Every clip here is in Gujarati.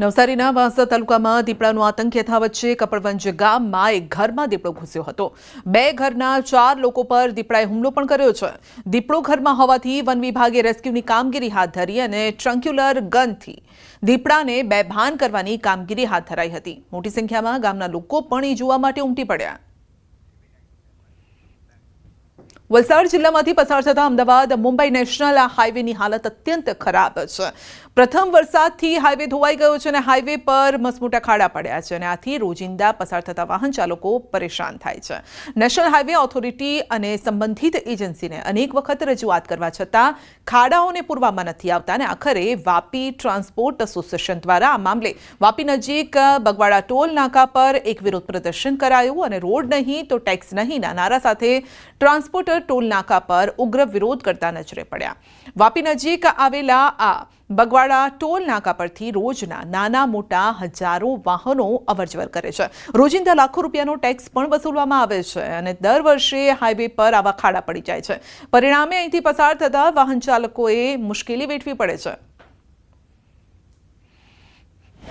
નવસારીના વાંસદા તાલુકામાં દીપડાનો આતંક યથાવત છે. કપડવંજ ગામમાં એક ઘરમાં દીપડો ઘૂસ્યો હતો. બે ઘરના ચાર લોકો પર દીપડાએ હુમલો પણ કર્યો છે. દીપડો ઘરમાં હોવાથી વન વિભાગે રેસ્ક્યુની કામગીરી હાથ ધરી અને ટ્રંક્યુલર ગનથી દીપડાને બેભાન કરવાની કામગીરી હાથ ધરાઈ હતી. મોટી સંખ્યામાં ગામના લોકો પણ એ જોવા માટે ઉમટી પડ્યા. વલસાડ જિલ્લામાંથી પસાર થતા અમદાવાદ મુંબઈ નેશનલ હાઈવેની હાલત અત્યંત ખરાબ છે. પ્રથમ વરસાદથી હાઈવે ધોવાઈ ગયો છે અને હાઈવે પર મસમોટા ખાડા પડ્યા છે અને આથી રોજિંદા પસાર થતા વાહન ચાલકો પરેશાન થાય છે. નેશનલ હાઈવે ઓથોરિટી અને સંબંધિત એજન્સીને અનેક વખત રજૂઆત કરવા છતાં ખાડાઓને પૂરવામાં નથી આવતા અને આખરે વાપી ટ્રાન્સપોર્ટ એસોસિએશન દ્વારા આ મામલે વાપી નજીક બગવાડા ટોલ નાકા પર એક વિરોધ પ્રદર્શન કરાયું અને રોડ નહીં તો ટેક્સ નહીંના નારા સાથે ટ્રાન્સપોર્ટર ટોલ નાકા પર ઉગ્ર વિરોધ કરતા નજરે પડ્યા. વાપી નજીક આવેલા આ બગવાડા ટોલ નાકા પરથી રોજના નાના મોટા હજારો વાહનો અવરજવર કરે છે. રોજિંદા લાખો રૂપિયાનો ટેક્સ પણ વસૂલવામાં આવે છે અને દર વર્ષે હાઈવે પર આવા ખાડા પડી જાય છે. પરિણામે અહીંથી પસાર થતા વાહન ચાલકોએ મુશ્કેલી વેઠવી પડે છે.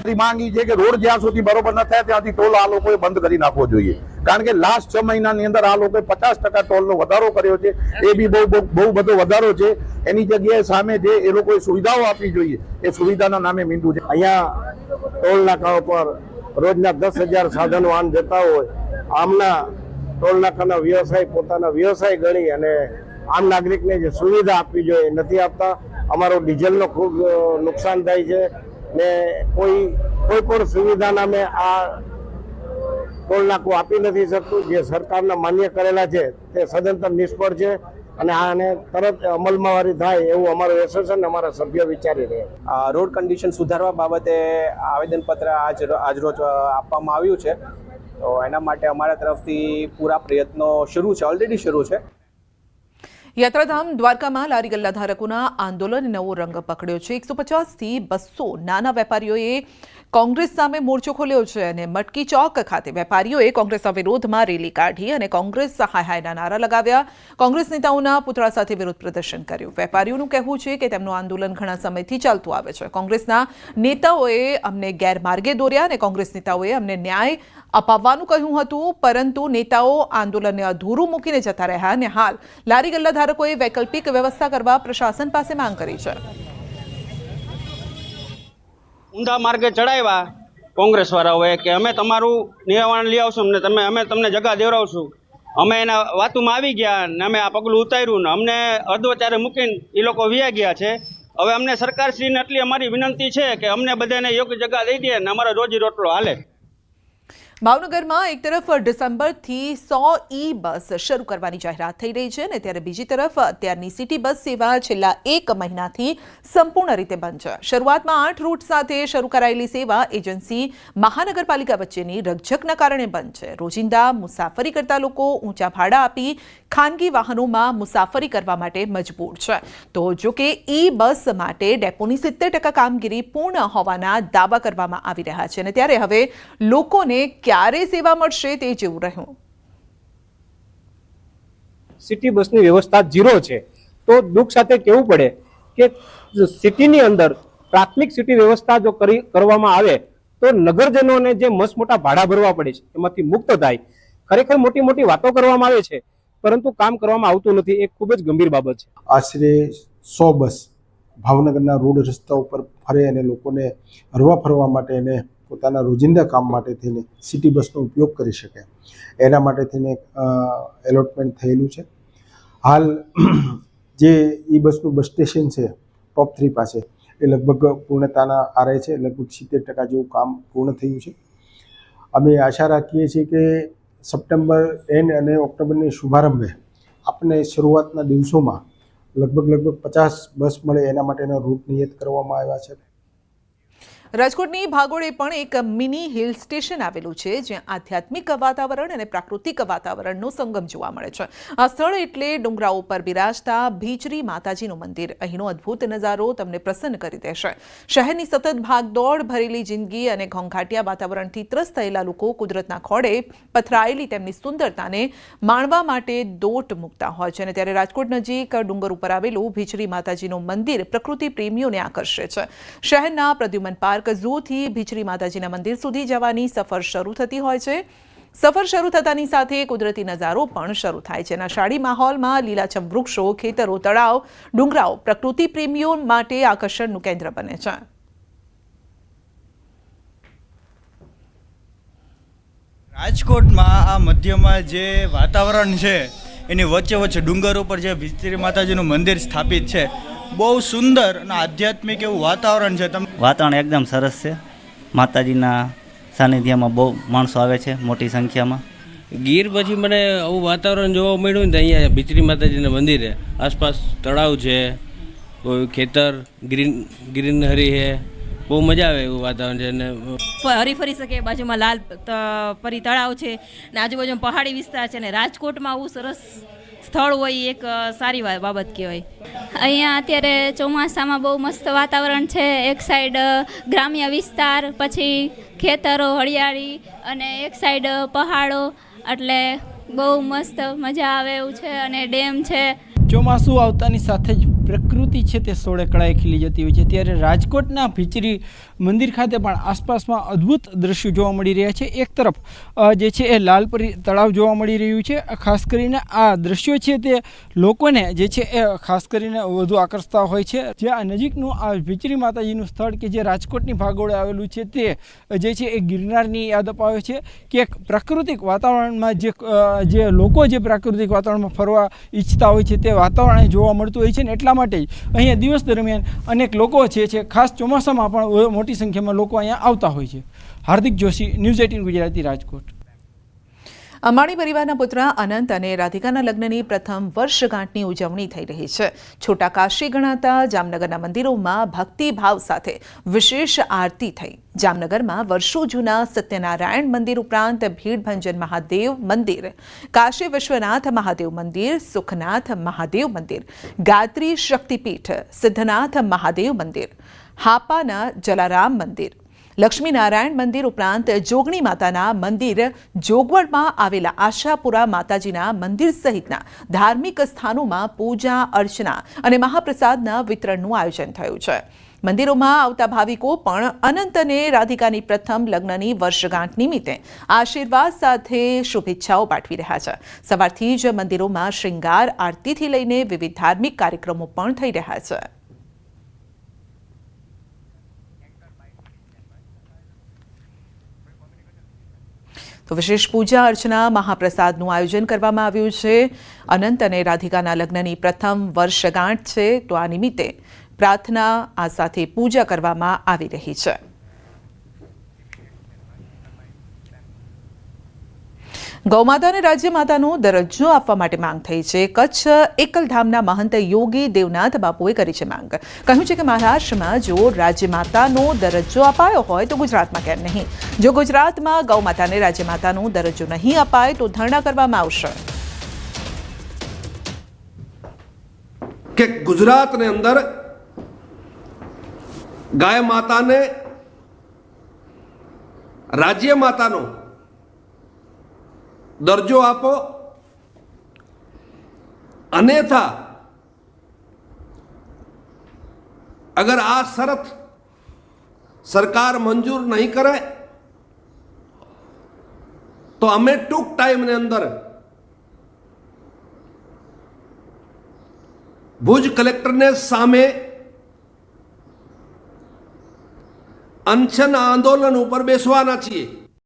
મારી માંગ એ છે કે રોડ જ્યાં સુધી બરોબર ન થાય ત્યાંથી ટોલ આ લોકોએ બંધ કરી નાખવો જોઈએ. કારણ કે લાસ્ટ છ મહિનાની અંદર આ લોકોએ પચાસ ટકા ટોલનો વધારો કર્યો છે. એ બી બહુ બહુ બધો વધારો છે. એની જગ્યાએ સામે જે એ લોકોએ સુવિધાઓ આપવી જોઈએ, એ સુવિધાના નામે મીંડું છે. અહીંયા ટોલ નાકાઓ પર રોજના દસ હજાર સાધનો આમ જતા હોય, આમના ટોલ નાકાના વ્યવસાય પોતાના વ્યવસાય ગણી અને આમ નાગરિકને જે સુવિધા આપવી જોઈએ નથી આપતા. અમારો ડીઝલનો ખૂબ નુકસાન થાય છે. ને કોઈ કોઈ પણ સુવિધા નામે આ ટોલ નાકું આપી નથી શકતું. જે સરકારના માન્ય કરેલા છે, તે સદંતર નિષ્ફળ છે અને આને તરત અમલમાં વારી થાય એવું અમારું એસોસિએશન અમારા સભ્યો વિચારી રહ્યા રોડ કન્ડિશન સુધારવા બાબતે આવેદનપત્ર આજ આજરોજ આપવામાં આવ્યું છે. તો એના માટે અમારા તરફથી પૂરા પ્રયત્નો શરૂ છે ઓલરેડી શરૂ છે. યાત્રાધામ દ્વારકામાં લારી ગલ્લા ધારકોના આંદોલન નવો રંગ પકડ્યો છે. એકસો પચાસથી બસો નાના વેપારીઓએ કોંગ્રેસ સામે મોરચો ખોલ્યો છે અને મટકી ચોક ખાતે વેપારીઓએ કોંગ્રેસના વિરોધમાં રેલી કાઢી અને કોંગ્રેસ હાય હાયના નારા લગાવ્યા. કોંગ્રેસ નેતાઓના પુતળા સાથે વિરોધ પ્રદર્શન કર્યું. વેપારીઓનું કહેવું છે કે તેમનું આંદોલન ઘણા સમયથી ચાલતું આવે છે. કોંગ્રેસના નેતાઓએ અમને ગેરમાર્ગે દોર્યા અને કોંગ્રેસ નેતાઓએ અમને ન્યાય અપાવવાનું કહ્યું હતું, પરંતુ નેતાઓ આંદોલનને અધૂરું મૂકીને જતા રહ્યા અને હાલ લારી ગલ્લા ધારકોએ વૈકલ્પિક વ્યવસ્થા કરવા પ્રશાસન પાસે માંગ કરી છે. ઊંધા માર્ગે ચડાવ્યા કોંગ્રેસવાળાઓએ કે અમે તમારું નિવારણ લઈ આવશું ને તમે, અમે તમને જગા દેવડાવશું. અમે એના વાતુમાં આવી ગયા ને અમે આ પગલું ઉતાર્યું ને અમને અર્ધવચારે મૂકીને એ લોકો વ્યા ગયા છે. હવે અમને સરકારશ્રીને એટલી અમારી વિનંતી છે કે અમને બધાને યોગ્ય જગા દઈ દે ને અમારો રોજી રોટલો હાલે. ભાવનગરમાં એક તરફ ડિસેમ્બરથી સો ઈ બસ શરૂ કરવાની જાહેરાત થઈ રહી છે અને ત્યારે બીજી તરફ અત્યારની સિટી બસ સેવા છેલ્લા એક મહિનાથી સંપૂર્ણ રીતે બંધ છે. શરૂઆતમાં આઠ રૂટ સાથે શરૂ કરાયેલી સેવા એજન્સી મહાનગરપાલિકા વચ્ચેની રકઝકના કારણે બંધ છે. રોજિંદા મુસાફરી કરતા લોકો ઊંચા ભાડા આપી ખાનગી વાહનોમાં મુસાફરી કરવા માટે મજબૂર છે. તો જો કે ઈ બસ માટે ડેપોની સિત્તેર કામગીરી પૂર્ણ હોવાના દાવા કરવામાં આવી રહ્યા છે અને ત્યારે હવે લોકોને ક્યારે સેવા મળશે તે જેવું રહ્યું. સિટી બસની વ્યવસ્થા ઝીરો છે. તો દુઃખ સાથે કહેવું પડે કે સિટીની અંદર પ્રાથમિક સિટી વ્યવસ્થા જો કરી કરવામાં આવે તો નગરજનોને જે મસ્ત મોટા ભાડા ભરવા પડે છે એમાંથી મુક્ત થાય. ખરેખર મોટી મોટી વાતો કરવામાં આવે છે પરંતુ કામ કરવામાં આવતું નથી એ ખૂબ જ ગંભીર બાબત છે. આશરે સો બસ ભાવનગરના રોડ રસ્તા ઉપર ફરે અને લોકોને હરવા ફરવા માટે એને પોતાના રોજિંદા કામ માટે થઈને સિટી બસનો ઉપયોગ કરી શકે. એના માટે થઈને એલોટમેન્ટ થયેલું છે. હાલ જે ઈ બસનું બસ સ્ટેશન છે ટોપ થ્રી પાસે, એ લગભગ પૂર્ણતાના આરે છે, લગભગ સિત્તેર ટકા જેવું કામ પૂર્ણ થયું છે. અમે આશા રાખીએ છીએ કે સપ્ટેમ્બર એન્ડ અને ઓક્ટોબરની શુભારંભે આપણે શરૂઆતના દિવસોમાં લગભગ લગભગ પચાસ બસ મળે એના માટેના રૂટ નિયત કરવામાં આવ્યા છે. રાજકોટની ભાગોળે પણ એક મિની હિલ સ્ટેશન આવેલું છે, જ્યાં આધ્યાત્મિક વાતાવરણ અને પ્રાકૃતિક વાતાવરણનો સંગમ જોવા મળે છે. આ સ્થળ એટલે ડુંગરાઓ પર બિરાજતા ભીચરી માતાજીનું મંદિર. અહીંનો અદ્ભુત નજારો તમને પ્રસન્ન કરી દેશે. શહેરની સતત ભાગદોડ, ભરેલી જિંદગી અને ઘોંઘાટિયા વાતાવરણથી ત્રસ્ત થયેલા લોકો કુદરતના ખોળે પથરાયેલી તેમની સુંદરતાને માણવા માટે દોટ મૂકતા હોય છે અને ત્યારે રાજકોટ નજીક ડુંગર ઉપર આવેલું ભીચરી માતાજીનું મંદિર પ્રકૃતિ પ્રેમીઓને આકર્ષે છે. શહેરના પ્રદ્યુમન પાર્ક પાર્ક ઝૂથી ભીચરી માતાજીના મંદિર સુધી જવાની સફર શરૂ થતી હોય છે. સફર શરૂ થતાની સાથે કુદરતી નજારો પણ શરૂ થાય છે. નશાળી માહોલમાં લીલાછમ વૃક્ષો, ખેતરો, તળાવ, ડુંગરાઓ પ્રકૃતિ પ્રેમીઓ માટે આકર્ષણનું કેન્દ્ર બને છે. રાજકોટમાં આ મધ્યમાં જે વાતાવરણ છે, એની વચ્ચે વચ્ચે ડુંગર ઉપર જે વિસ્તરી માતાજીનું મંદિર સ્થાપિત છે, બહુ સુંદર અને આધ્યાત્મિક એવું વાતાવરણ છે. તમે વાતાવરણ એકદમ સરસ છે. માતાજીના સાનિધ્યમાં બહુ માણસો આવે છે મોટી સંખ્યામાં. ગીર પછી મને આવું વાતાવરણ જોવા મળ્યું ને તો અહીંયા ભીચરી માતાજીના મંદિરે. આસપાસ તળાવ છે કોઈ ખેતર ગ્રીન ગ્રીનહરી છે. બહુ મજા આવે એવું વાતાવરણ છે. અને હરી ફરી શકે બાજુમાં લાલ ત- પરી તળાવ છે. ને આજુબાજુમાં પહાડી વિસ્તાર છે. ને રાજકોટમાં આવું સરસ સ્થળ હોય એક સારી બાબત કહેવાય. અહીંયા અત્યારે ચોમાસામાં બહુ મસ્ત વાતાવરણ છે. એક સાઈડ ગ્રામ્ય વિસ્તાર, પછી ખેતરો, હરિયાળી અને એક સાઈડ પહાડો. એટલે બહુ મસ્ત મજા આવે એવું છે અને ડેમ છે. ચોમાસું આવતાની સાથે જ પ્રકૃતિ છે તે સોળે કળાએ ખીલી જતી હોય છે. ત્યારે રાજકોટના ભીચરી મંદિર ખાતે પણ આસપાસમાં અદ્ભુત દ્રશ્યો જોવા મળી રહ્યા છે. એક તરફ જે છે એ લાલપરી તળાવ જોવા મળી રહ્યું છે. ખાસ કરીને આ દ્રશ્યો છે તે લોકોને જે છે એ ખાસ કરીને વધુ આકર્ષતા હોય છે. જે આ નજીકનું આ ભીચરી માતાજીનું સ્થળ કે જે રાજકોટની ભાગોળે આવેલું છે તે, જે છે એ ગિરનારની યાદ અપાવે છે કે એક પ્રાકૃતિક વાતાવરણમાં જે જે લોકો જે પ્રાકૃતિક વાતાવરણમાં ફરવા ઈચ્છતા હોય છે તે વાતાવરણ જોવા મળતું હોય છે ને એટલા માટે જ અહીંયા દિવસ દરમિયાન અનેક લોકો છે છે, ખાસ ચોમાસામાં પણ મોટી સંખ્યામાં લોકો અહીંયા આવતા હોય છે. Hardik Joshi, news eighteen Gujarati Rajkot. Ambani પરિવારના પુત્ર અનંત અને રાધિકાના લગ્નની પ્રથમ વર્ષગાંઠની ઉજવણી થઈ રહી છે. છોટા કાશી ગણાતા જામનગરના મંદિરોમાં ભક્તિભાવ સાથે વિશેષ આરતી થઈ. જામનગરમાં વર્ષો જૂના સત્યનારાયણ મંદિર ઉપરાંત ભીડભંજન મહાદેવ મંદિર, કાશી વિશ્વનાથ મહાદેવ મંદિર, સુખનાથ મહાદેવ મંદિર ગાત્રી શક્તિપીઠ, સિદ્ધનાથ મહાદેવ મંદિર, હાપાના જલારામ મંદિર લક્ષ્મીનારાયણ મંદિર ઉપરાંત જોગણી માતાના મંદિર જોગવડમાં આવેલા આશાપુરા માતાજીના મંદિર સહિતના ધાર્મિક સ્થાનોમાં પૂજા, અર્ચના અને મહાપ્રસાદના વિતરણનું આયોજન થયું છે. મંદિરોમાં આવતા ભાવિકો પણ અનંત અને રાધિકાની પ્રથમ લગ્નની વર્ષગાંઠ નિમિત્તે આશીર્વાદ સાથે શુભેચ્છાઓ પાઠવી રહ્યા છે. સવારથી જ મંદિરોમાં શ્રૃંગાર આરતીથી લઈને વિવિધ ધાર્મિક કાર્યક્રમો પણ થઈ રહ્યા છે. તો વિશેષ પૂજા અર્ચના, મહાપ્રસાદનું આયોજન કરવામાં આવ્યું છે. અનંત અને રાધિકાના લગ્નની પ્રથમ વર્ષગાંઠ છે. તો આ નિમિત્તે પ્રાર્થના આ સાથે પૂજા કરવામાં આવી રહી છે. ગૌમાતા અને રાજ્ય માતાનો દરજ્જો આપવા માટે માંગ થઈ છે. કચ્છ એકલધામના મહંત યોગી દેવનાથ બાપુએ કરી છે માંગ. કહ્યું છે કે મહારાષ્ટ્રમાં જો રાજ્ય માતાનો દરજ્જો અપાયો હોય તો ગુજરાતમાં કેમ નહીં? જો ગુજરાતમાં ગૌમાતાને રાજ્ય માતાનો દરજ્જો નહીં અપાય તો ધરણા કરવામાં આવશે. કે ગુજરાતની અંદર ગાય માતાને રાજ્ય માતાનો દરજ્જો આપો. અન્યથા, અગર આ શરત સરકાર મંજૂર નહીં કરે, તો અમે ટૂંક ટાઈમની અંદર ભુજ કલેક્ટરને સામે અનશન આંદોલન ઉપર બેસવાના છીએ.